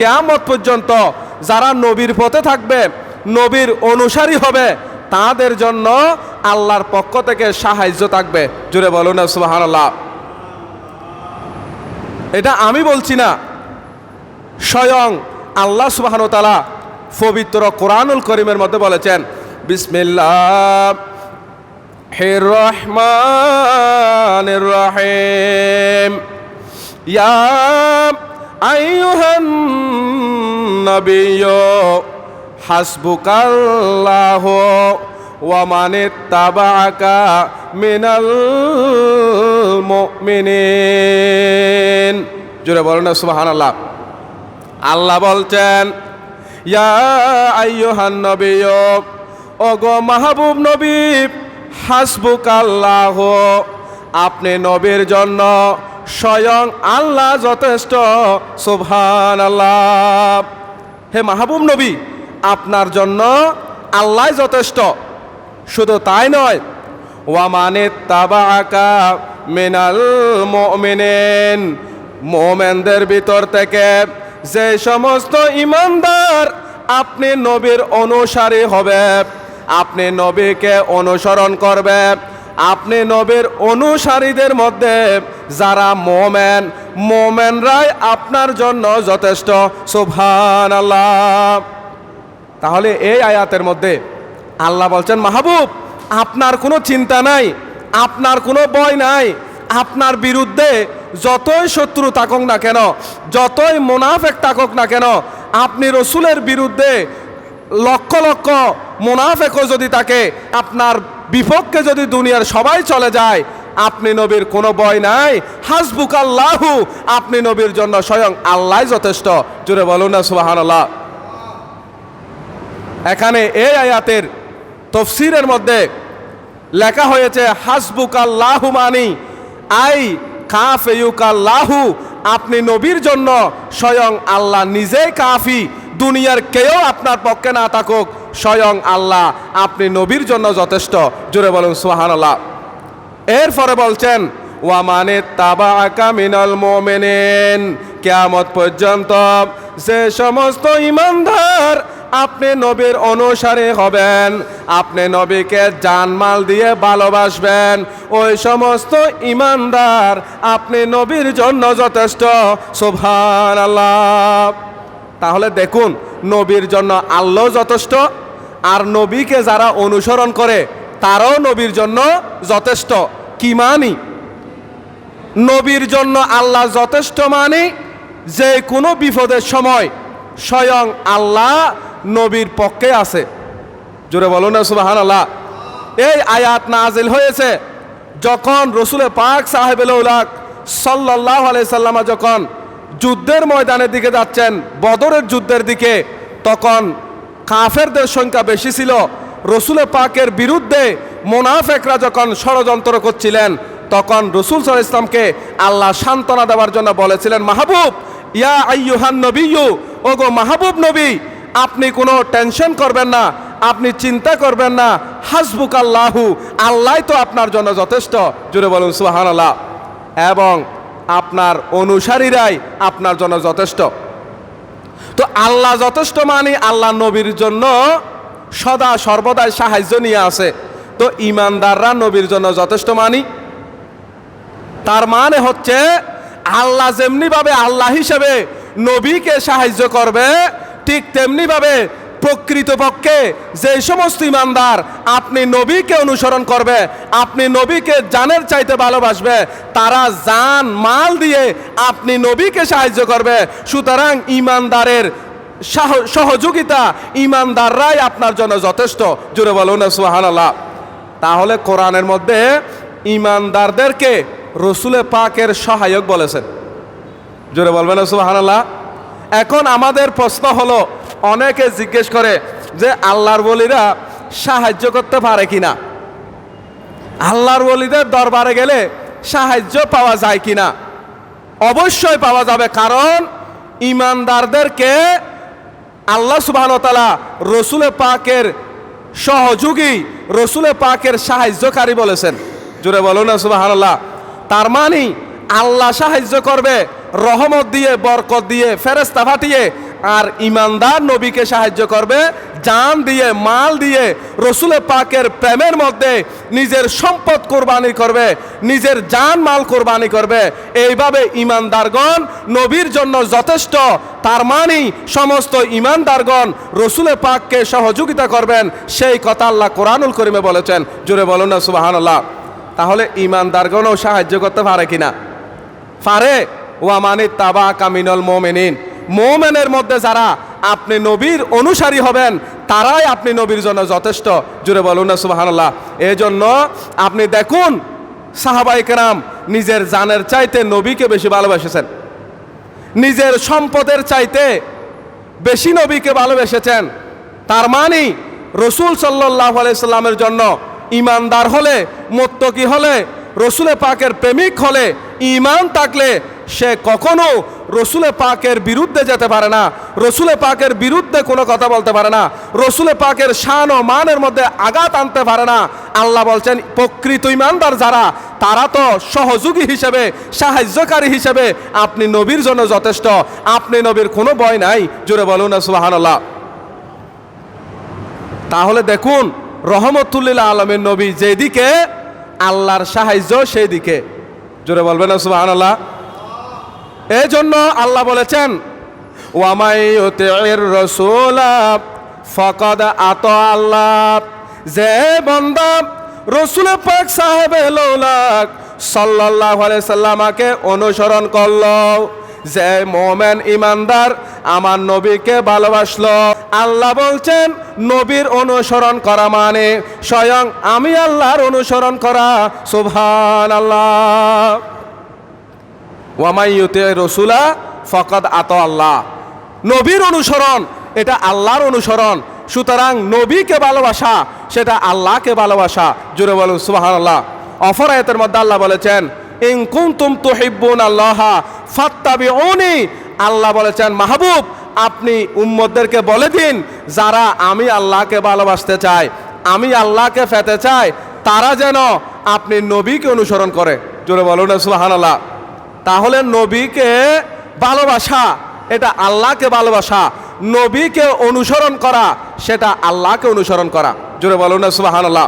কেয়ামত পর্যন্ত যারা নবীর পথে থাকবে, নবীর অনুসারী হবে, তাদের জন্য আল্লাহর পক্ষ থেকে সাহায্য থাকবে। জুড়ে বলুন সুবাহান আল্লাহ এটা আমি বলছি না, স্বয়ং আল্লাহ সুবাহান তালা পবিত্র কোরআনুল করিমের মধ্যে বলেছেন, বিসমিল্লাহ হে রহমান রহিম। ইয়া আইয়ুহান নবিয়্য হাসবুকাল্লাহ ওয়া মান ইত্তাবাআকা মিনাল মুমিনিন। জোরে বলেন না, সুবহানাল্লাহ। আল্লাহ বলছেন, ইয়া আইয়ুহান নবিয়্য ওগো মাহবুব নবী হাসবুক আল্লাহ আপনি নবীর জন্য স্বয়ং আল্লাহ যথেষ্ট সুবহান আল্লাহ হে মাহবুব নবী, আপনার জন্য আল্লাহ যথেষ্ট। শুধু তাই নয়, ওয়ামানে তাবাকা মিনাল মুমিনিন, মোমেনদের ভিতর থেকে যে সমস্ত ইমানদার আপনি নবীর অনুসারী হবে, আপনি নবীকে অনুসরণ করবে, আপনি নবীর অনুসারীদের মধ্যে যারা মোমেন, মোমেনরাই আপনার জন্য যথেষ্ট। সুবহান আল্লাহ তাহলে এই আয়াতের মধ্যে আল্লাহ বলছেন, মাহবুব, আপনার কোনো চিন্তা নাই, আপনার কোনো ভয় নাই, আপনার বিরুদ্ধে যতই শত্রু থাকুক না কেন, যতই মোনাফেক থাকুক না কেন, আপনি রসুলের বিরুদ্ধে লক্ষ লক্ষ মোনাফেকও যদি থাকে, আপনার বিপক্ষে যদি দুনিয়ার সবাই চলে যায় আপনি নবীর কোনো ভয় নাই। হাসবুক আল্লাহু আপনি নবীর জন্য স্বয়ং আল্লাহ যথেষ্ট। জুড়ে বলুন না আল্লাহ এখানে এই আয়াতের তফসিরের মধ্যে লেখা হয়েছে হাসবুক আল্লাহু মানি, আই কাফেয়ুকাল্লাহু, আপনি নবীর জন্য স্বয়ং আল্লাহ নিজেই কাফি, দুনিয়ার কেউ আপনার পক্ষে না থাকুক, স্বয়ং আল্লাহ আপনি নবীর জন্য যথেষ্ট। জুড়ে বলুন সোহান আল্লাহ এরপরে বলছেন, ওয়ামানে তাবা আকা মিনাল মোমেনেন। কেয়ামত পর্যন্ত যে সমস্ত ইমানদার আপনি নবীর অনুসারে হবেন, আপনি নবীকে জানমাল দিয়ে ভালোবাসবেন, ওই সমস্ত ইমানদার আপনি নবীর জন্য যথেষ্ট। সুবহান আল্লাহ তাহলে দেখুন, নবীর জন্য আল্লাহ যথেষ্ট, আর নবীকে যারা অনুসরণ করে, তারাও নবীর জন্য যথেষ্ট। কি মানি? নবীর জন্য আল্লাহ যথেষ্ট মানি, যে কোনো বিপদের সময় স্বয়ং আল্লাহ নবীর পক্ষে আছে। জোরে বলো না সুবাহান আল্লাহ এই আয়াত নাজিল হয়েছে যখন রসুলে পাক সাহেবেল সাল্লাহ আলাইসাল্লামা যখন যুদ্ধের ময়দানের দিকে যাচ্ছেন, বদরের যুদ্ধের দিকে, তখন কাফেরদের সংখ্যা বেশি ছিল। রসুলে পাকের বিরুদ্ধে মোনাফেকরা যখন ষড়যন্ত্র করছিলেন, তখন রসুল সাল ইসলামকে আল্লাহ সান্ত্বনা দেওয়ার জন্য বলেছিলেন, মাহবুব, ইয়া আইয়ুহান নবীয়ু ওগো মাহবুব নবী, আপনি কোনো টেনশন করবেন না, আপনি চিন্তা করবেন না হাসবুক আল্লাহু আল্লাহ তো আপনার জন্য যথেষ্ট। জুড়ে বলুন সুহান আল্লাহ এবং আপনার অনুসারীরাই আপনার জন্য যথেষ্ট। তো আল্লাহ যথেষ্ট মানি আল্লাহ নবীর জন্য সদা সর্বদাই সাহায্য নিয়ে আসে। তো ইমানদাররা নবীর জন্য যথেষ্ট মানি। তার মানে হচ্ছে, আল্লাহ যেমনিভাবে আল্লাহ হিসেবে নবীকে সাহায্য করবে, ঠিক তেমনিভাবে প্রকৃতপক্ষে যে সমস্ত ইমানদার আপনি নবীকে অনুসরণ করবে, আপনি নবীকে জানের চাইতে ভালোবাসবে, তারা জান, মাল দিয়ে আপনি নবীকে সাহায্য করবে। সুতরাং ইমানদারের সহযোগিতা ইমানদাররাই আপনার জন্য যথেষ্ট। জুড়ে বলুন সুহান আল্লাহ তাহলে কোরআনের মধ্যে ইমানদারদেরকে রসুলে পাকের সহায়ক বলেছেন। জোরে বলবেন না সুবাহান আল্লাহ এখন আমাদের প্রশ্ন হলো, অনেকে জিজ্ঞেস করে যে আল্লাহর বলিরা সাহায্য করতে পারে কিনা? আল্লাহর বলিদের দরবারে গেলে সাহায্য পাওয়া যায় কিনা? অবশ্যই পাওয়া যাবে, কারণ ইমানদারদেরকে আল্লাহ সুবাহন তালা রসুলে পাকের সহযোগী রসুলে পাকের সাহায্যকারী বলেছেন। জুড়ে বলুন না সুবাহান আল্লাহ তার মানে আল্লাহ সাহায্য করবে, রহমত দিয়ে, বরকত দিয়ে ফেরেস্তা ফাটিয়ে আর ইমানদার নবীকে সাহায্য করবে, জান দিয়ে, মাল দিয়ে, রসুলে পাকের প্রেমের মধ্যে নিজের সম্পদ কোরবানি করবে, নিজের জান মাল কোরবানি করবে। এইভাবে ইমানদারগণ নবীর জন্য যথেষ্ট। তার মানি সমস্ত ইমানদারগণ রসুলে পাককে সহযোগিতা করবেন। সেই কথা আল্লাহ কোরআনুল করিমে বলেছেন। জোরে বলুন না সুবাহান আল্লাহ তাহলে ইমানদারগণও সাহায্য করতে পারে কিনা? পারে। ওয়ামানি তাবা কামিনল মোমেনিন। মোমেনের মধ্যে যারা আপনি নবীর অনুসারী হবেন, তারাই আপনি নবীর জন্য যথেষ্ট। জুড়ে বলুন না সুবাহান্লাহ এই জন্য আপনি দেখুন সাহাবাই কেরাম নিজের জানের চাইতে নবীকে বেশি ভালোবেসেছেন। নিজের সম্পদের চাইতে বেশি নবীকে ভালোবেসেছেন। তার মানে রসুল সাল্লাহ আলাইসাল্লামের জন্য ইমানদার হলে, মোত্তকি হলে রসুলে পাকের প্রেমিক হলে ইমান থাকলে সে কখনো রসুলে পাকের বিরুদ্ধে যেতে পারে না। রসুলে পাকের বিরুদ্ধে কোনো কথা বলতে পারে না। রসুলে পাকের শান ও মানের মধ্যে আঘাত আনতে পারে না। আল্লাহ বলছেন, প্রকৃত ইমানদার যারা, তারা তো সহযোগী হিসেবে, সাহায্যকারী হিসেবে আপনি নবীর জন্য যথেষ্ট। আপনি নবীর কোনো ভয় নাই। জোরে বলুন না সুবাহান আল্লাহ তাহলে দেখুন রহমতুল্লিল্লা আলমের নবী যেদিকে আল্লাহর সাহায্য সেই দিকে জোরে বলবেন না সুবাহান আল্লাহ এই জন্য আল্লাহ বলেছেন ফকদ আত আল্লাহ। অনুসরণ করল, যে মোমেন ইমানদার আমার নবীকে ভালোবাসলো। আল্লাহ বলছেন, নবীর অনুসরণ করা মানে স্বয়ং আমি আল্লাহর অনুসরণ করা। সুবহান আল্লাহ ওয়ামাইয়ুতে রসুলা ফকদ আত আল্লাহ। নবীর অনুসরণ, এটা আল্লাহর অনুসরণ। সুতরাং নবীকে ভালোবাসা, সেটা আল্লাহকে ভালোবাসা। জুড়ে বলুন সুবাহান আল্লাহ অফর আয়তের মধ্যে আল্লাহ বলেছেন, ইন কুনতুম তুহিব্বুন আল্লাহ ফাত্তাবিউনি। আল্লাহ বলেছেন, মাহবুব আপনি উম্মতদেরকে বলে দিন, যারা আমি আল্লাহকে ভালোবাসতে চাই আমি আল্লাহকে ফেতে চাই, তারা যেন আপনি নবীকে অনুসরণ করে। জোরে বলুন সুবাহান আল্লাহ তাহলে নবীকে ভালোবাসা, এটা আল্লাহকে ভালোবাসা, নবীকে অনুসরণ করা, সেটা আল্লাহকে অনুসরণ করা। জোরে বলুন না আল্লাহ